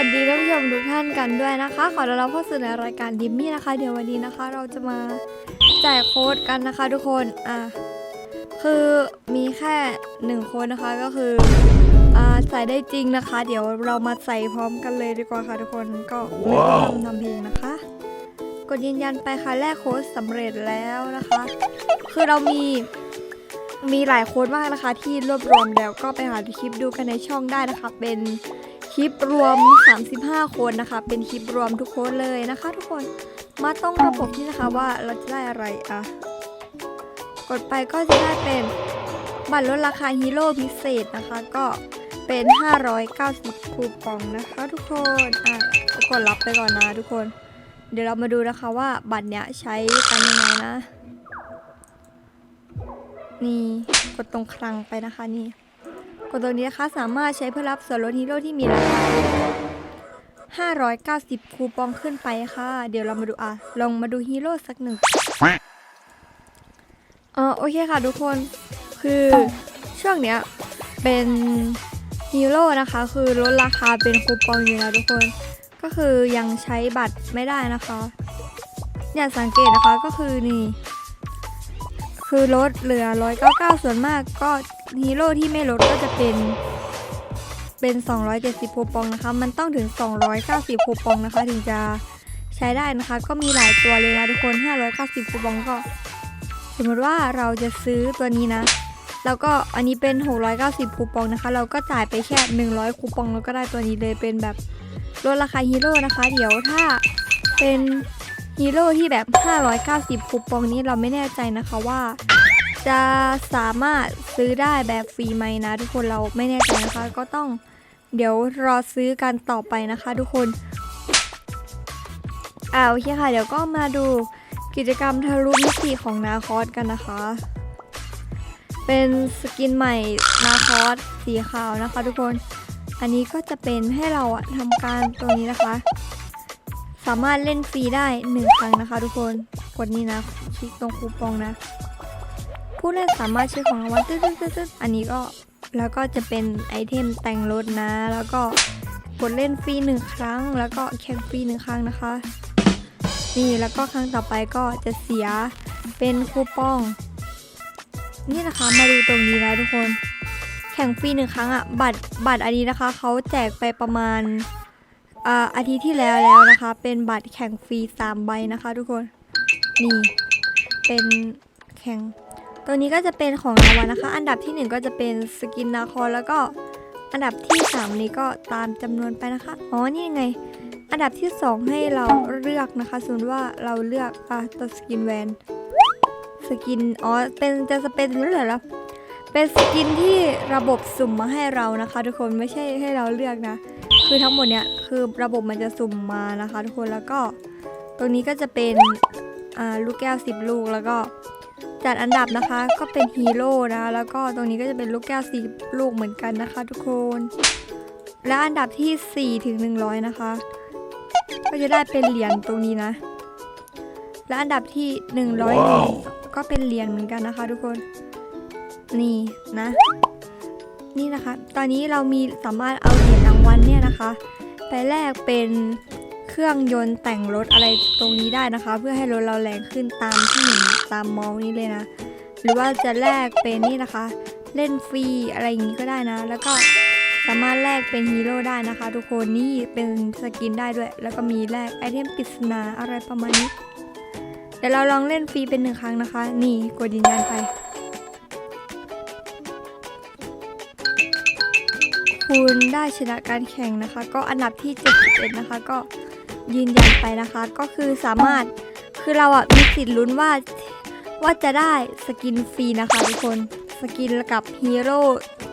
วัสดีท่านผู้ชมทุกท่านกันด้วยนะคะ ขอต้อนรับเข้าสู่ในรายการดิมมี่นะคะ เดี๋ยววันนี้นะคะ เราจะมาจ่ายโค้ดกันนะคะ ทุกคนอะคือมีแค่หนึ่งโค้ดนะคะก็คืออ่าใส่ได้จริงนะคะ เดี๋ยวเรามาใส่พร้อมกันเลยดีกว่าค่ะทุกคนก็ไม่ต้องทำทำเพลงนะคะ กดยืนยันไปค่ะแลกโค้ดสำเร็จแล้วนะคะ คือเรามีมีหลายโค้ดมากนะคะ ที่รวบรวมแล้วก็ไปหาคลิปดูกันในช่องได้นะคะ เป็น ลิปรวม 35ค้ดนะคะ เป็นคลิปรวมทุกค้ดเลยนะคะ ทุกคนมาต้องระบบที่นะคะว่าเราจะได้อะไรอะกดไปก็จะได้เป็นบัตรลดราคาฮีโร่พิเศษนะคะก็เป็น 590 คูปองนะคะ ทุกคนอะกดรับไปก่อนนะทุกคน เดี๋ยวเรามาดูนะคะว่าบัตรเนี้ยใช้กันยังไงนะ นี่กดตรงคลังไปนะคะนี่ กดตรงนี้นะคะสามารถใช้เพื่อรับส่วนลดฮีโร่ที่มีราคา590 คูปองขึ้นไปค่ะ เดี๋ยวเรามาดูอะ ลองมาดูฮีโร่สักหนึ่งเออโอเคค่ะทุกคนคือช่วงเนี้ยเป็นฮีโร่นะคะ คือลดราคาเป็นคูปองอยู่นะทุกคน ก็คือยังใช้บัตรไม่ได้นะคะอย่าสังเกตนะคะก็คือนี่ คือลดเหลือ 199 ส่วนมากก็ ฮีโร่ที่ไม่ลดก็จะเป็นเป็น 270คูปองนะคะ มันต้องถึง 290คูปองนะคะ ถึงจะใช้ได้นะคะ ก็มีหลายตัวเลยนะทุกคน 590คูปองก็ สมมติว่าเราจะซื้อตัวนี้นะ แล้วก็อันนี้เป็น 690คูปองนะคะ เราก็จ่ายไปแค่ 100คูปองแล้วก็ได้ตัวนี้เลยเป็นแบบลดราคาฮีโร่นะคะ เดี๋ยวถ้าเป็นฮีโร่ที่แบบ 590คูปองนี้เราไม่แน่ใจนะคะว่า จะสามารถซื้อได้แบบฟรีไหมนะทุกคนเราไม่แน่ใจนะคะ ก็ต้องเดี๋ยวรอซื้อกันต่อไปนะคะทุกคนอ่าโอเคค่ะ เดี๋ยวก็มาดูกิจกรรมทะลุมิติของนาคอสกันนะคะ เป็นสกินใหม่นาคอสสีขาวนะคะทุกคน อันนี้ก็จะเป็นให้เราทำการตรงนี้นะคะ สามารถเล่นฟรีได้หนึ่งครั้งนะคะทุกคน กดนี้นะ คลิกตรงคูปองนะ ผู้เล่นสามารถใช้ของรางวัลตึ๊ดตึ๊ดอันนี้ก็แล้วก็จะเป็นไอเทมแต่งรถนะ แล้วก็กดเล่นฟรีหนึ่งครั้ง แล้วก็แข่งฟรีหนึ่งครั้งนะคะ นี่แล้วก็ครั้งต่อไปก็จะเสียเป็นคูปอง นี่นะคะมาดูตรงนี้นะทุกคน แข่งฟรีหนึ่งครั้งอะบัตรบัตรอันนี้นะคะเขาแจกไปประมาณอาอาทิตย์ที่แล้วแล้วนะคะ เป็นบัตรแข่งฟรี3ใบนะคะ ทุกคน นี่ เป็นแข่ง ตัวนี้ก็จะเป็นของรางวัลนะคะ อันดับที่ 1 ก็จะเป็นสกินนาคอแล้วก็อันดับที่ 3 นี้ก็ตามจำนวนไปนะคะ อ๋อ นี่ไง อันดับที่ 2 ให้เราเลือกนะคะ สมมติว่าเราเลือกอะตัวสกินแวนสกิน อ๋อ เป็นจะสเป็นรื่องอะไรแล้วเป็นสกินที่ระบบสุ่มมาให้เรานะคะ ทุกคน ไม่ใช่ให้เราเลือกนะ คือทั้งหมดเนี้ยคือระบบมันจะสุ่มมานะคะ ทุกคน แล้วก็ ตรงนี้ก็จะเป็น อ่า ลูกแก้ว 10 ลูก แล้วก็ จัดอันดับนะคะก็เป็นฮีโร่นะคะแล้วก็ตรงนี้ก็จะเป็นลูกแก้ว10ลูกเหมือนกันนะคะ ทุกคน และอันดับที่ 4 ถึง 100 นะคะ ก็จะได้เป็นเหรียญตรงนี้นะ และอันดับที่ 100ก็เป็นเหรียญเหมือนกันนะคะ ทุกคน นี่นะ นี่นะคะ ตอนนี้เรามีสามารถเอาเหรียญรางวัลเนี่ยนะคะ ไปแลกเป็นเครื่องยนต์แต่งรถอะไรตรงนี้ได้นะคะ เพื่อให้รถเราแรงขึ้นตามที่เห็น ตามมองนี้เลยนะ หรือว่าจะแลกเป็นนี่นะคะ เล่นฟรีอะไรอย่างนี้ก็ได้นะ แล้วก็สามารถแลกเป็นฮีโร่ได้นะคะ ทุกคนนี่เป็นสกินได้ด้วย แล้วก็มีแลกไอเทมปริศนาอะไรประมาณนี้เดี๋ยวเราลองเล่นฟรีเป็นหนึ่งครั้งนะคะ นี่กดยืนยันไปคุณได้ชนะการแข่งนะคะ ก็อันดับที่ 71 นะคะ ก็ยืนยันไปนะคะ ก็คือสามารถคือเราอะมีสิทธิ์ลุ้นว่า ว่าจะได้สกินฟรีนะคะทุกคนสกินกับฮีโร่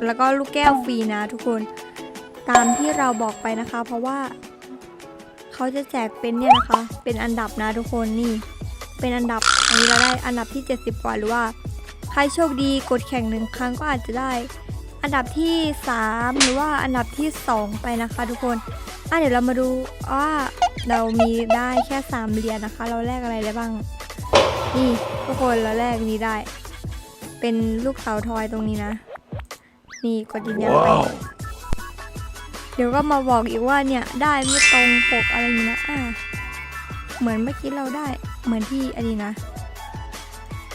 แล้วก็ลูกแก้วฟรีนะทุกคน ตามที่เราบอกไปนะคะ เพราะว่าเขาจะแจกเป็นเนี่ยนะคะ เป็นอันดับนะทุกคนนี่ เป็นอันดับอันนี้เราได้อันดับที่ 70 กว่าหรือว่า ใครโชคดีกดแข่งหนึ่งครั้งก็อาจจะได้ อันดับที่ 3 หรือว่าอันดับที่ 2 ไปนะคะ ทุกคนอะเดี๋ยวเรามาดูว่าเรามีได้แค่ 3 เหรียญนะคะ เราแลกอะไรได้บ้าง นี่ทุกคนเราแลกนี้ได้ เป็นลูกเต๋าทอยตรงนี้นะ นี่กดยืนยันไปเดี๋ยวก็มาบอกอีกว่าเนี่ยได้ไม่ตรงปกอะไรอย่างนี้นะอ่าเหมือนเมื่อกี้เราได้เหมือนที่อันนี้นะ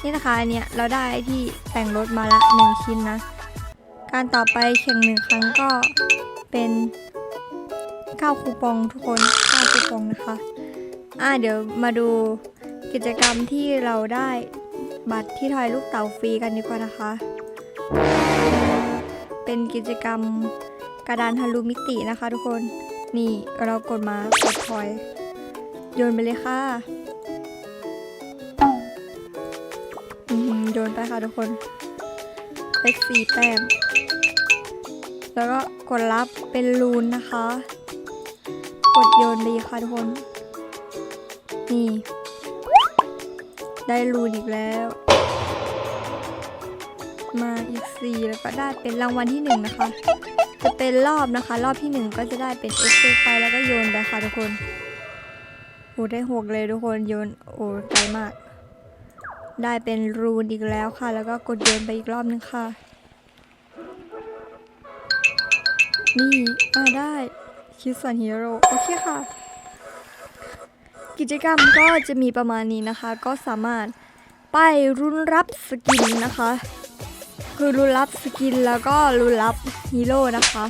นี่นะคะอันเนี่ยเราได้ที่แต่งรถมาละหนึ่งชิ้นนะ การต่อไปแข่งหนึ่งครั้งก็เป็น9คูปองทุกคน9คูปองนะคะ อ่าเดี๋ยวมาดู กิจกรรมที่เราได้บัตรที่ทอยลูกเต่าฟรีกันดีกว่านะคะ เป็นกิจกรรมกระดานทะลุมิตินะคะทุกคนนี่เรากดมากดทอย โยนไปเลยค่ะอือหือโยนไปค่ะทุกคนเลขสี่แต้มแล้วก็กดรับเป็นรูนนะคะ กดโยนดีค่ะทุกคน นี่ ได้รูนอีกแล้ว มาอีกสี่แล้วก็ได้เป็นรางวัลที่หนึ่งนะคะ จะเป็นรอบนะคะ รอบที่หนึ่งก็จะได้เป็นเอฟเฟกต์ไปแล้วก็โยนไปค่ะทุกคนโอ้ได้หกเลยทุกคนโยนโอ้ไกลมาก ได้เป็นรูนอีกแล้วค่ะ แล้วก็กดโยนไปอีกรอบนึงค่ะ นี่อ่าได้คิดสันฮีโร่โอเคค่ะ กิจกรรมก็จะมีประมาณนี้นะคะ ก็สามารถไปรุนรับสกินนะคะ คือรุนรับสกินแล้วก็รุนรับฮีโร่นะคะ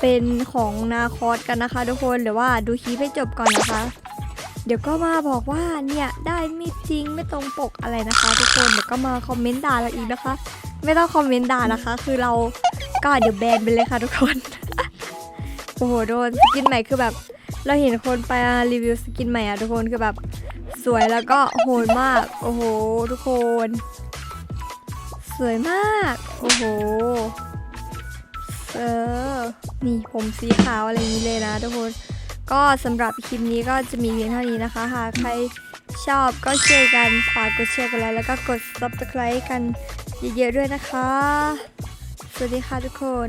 เป็นของนาคอสกันนะคะ ทุกคนเดี๋ยวว่าดูคลิปให้จบก่อนนะคะ เดี๋ยวก็มาบอกว่าเนี่ยได้ไม่จริงไม่ตรงปกอะไรนะคะ ทุกคนเดี๋ยวก็มาคอมเมนต์ด่าเราอีกนะคะ ไม่ต้องคอมเมนต์ด่านะคะ คือเราก็เดี๋ยวแบนไปเลยค่ะทุกคนโอ้โหโดนสกินใหม่คือแบบ เราเห็นคนไปรีวิวสกินใหม่อะทุกคนคือแบบสวยแล้วก็โหดมาก โอ้โห ทุกคน สวยมาก โอ้โห เออ นี่ผมสีขาวอะไรนี้เลยนะทุกคน ก็สำหรับคลิปนี้ก็จะมีเพียงเท่านี้นะคะ หากใครชอบก็ช่วยกันฝากกดแชร์กันแล้วแล้วก็กด subscribe กันเยอะๆด้วยนะคะ สวัสดีค่ะทุกคน